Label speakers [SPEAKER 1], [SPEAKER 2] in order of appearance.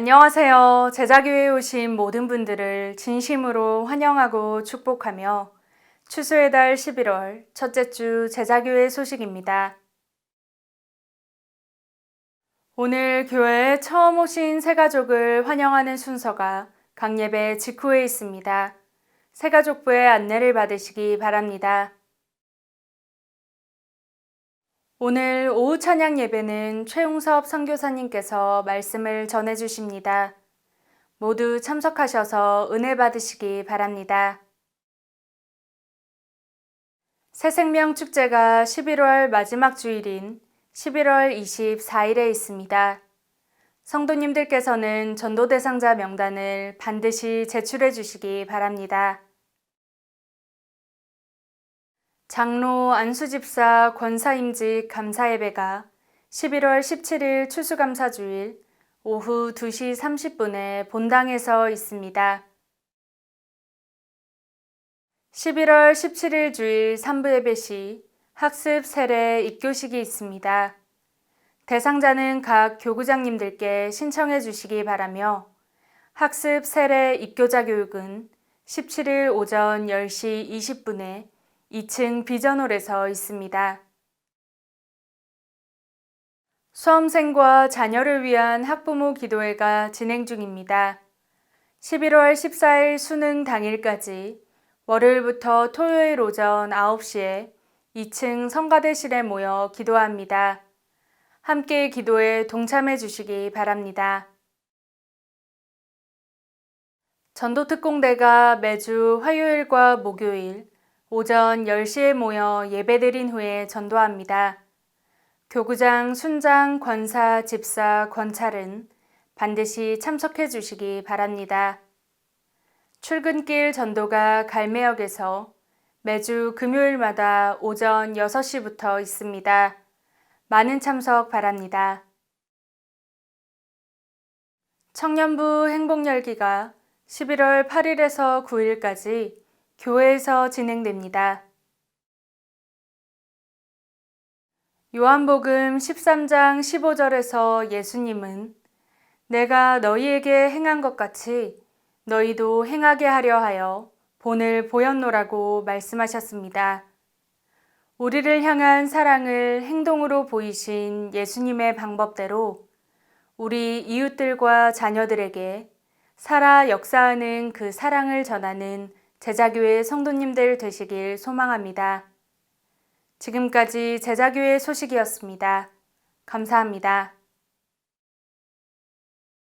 [SPEAKER 1] 안녕하세요. 제자교회에 오신 모든 분들을 진심으로 환영하고 축복하며 추수의 달 11월 첫째 주 제자교회 소식입니다. 오늘 교회에 처음 오신 새가족을 환영하는 순서가 강예배 직후에 있습니다. 새가족부의 안내를 받으시기 바랍니다. 오늘 오후 찬양 예배는 최웅섭 선교사님께서 말씀을 전해 주십니다. 모두 참석하셔서 은혜 받으시기 바랍니다. 새생명 축제가 11월 마지막 주일인 11월 24일에 있습니다. 성도님들께서는 전도 대상자 명단을 반드시 제출해 주시기 바랍니다. 장로 안수집사 권사임직 감사예배가 11월 17일 추수감사주일 오후 2시 30분에 본당에서 있습니다. 11월 17일 주일 3부 예배 시 학습 세례 입교식이 있습니다. 대상자는 각 교구장님들께 신청해 주시기 바라며 학습 세례 입교자 교육은 17일 오전 10시 20분에 2층 비전홀에서 있습니다. 수험생과 자녀를 위한 학부모 기도회가 진행 중입니다. 11월 14일 수능 당일까지 월요일부터 토요일 오전 9시에 2층 성가대실에 모여 기도합니다. 함께 기도에 동참해 주시기 바랍니다. 전도특공대가 매주 화요일과 목요일 오전 10시에 모여 예배드린 후에 전도합니다. 교구장, 순장, 권사, 집사, 권찰은 반드시 참석해 주시기 바랍니다. 출근길 전도가 갈매역에서 매주 금요일마다 오전 6시부터 있습니다. 많은 참석 바랍니다. 청년부 행복열기가 11월 8일에서 9일까지 교회에서 진행됩니다. 요한복음 13장 15절에서 예수님은 내가 너희에게 행한 것 같이 너희도 행하게 하려 하여 본을 보였노라고 말씀하셨습니다. 우리를 향한 사랑을 행동으로 보이신 예수님의 방법대로 우리 이웃들과 자녀들에게 살아 역사하는 그 사랑을 전하는 제자교회 성도님들 되시길 소망합니다. 지금까지 제자교회 소식이었습니다. 감사합니다.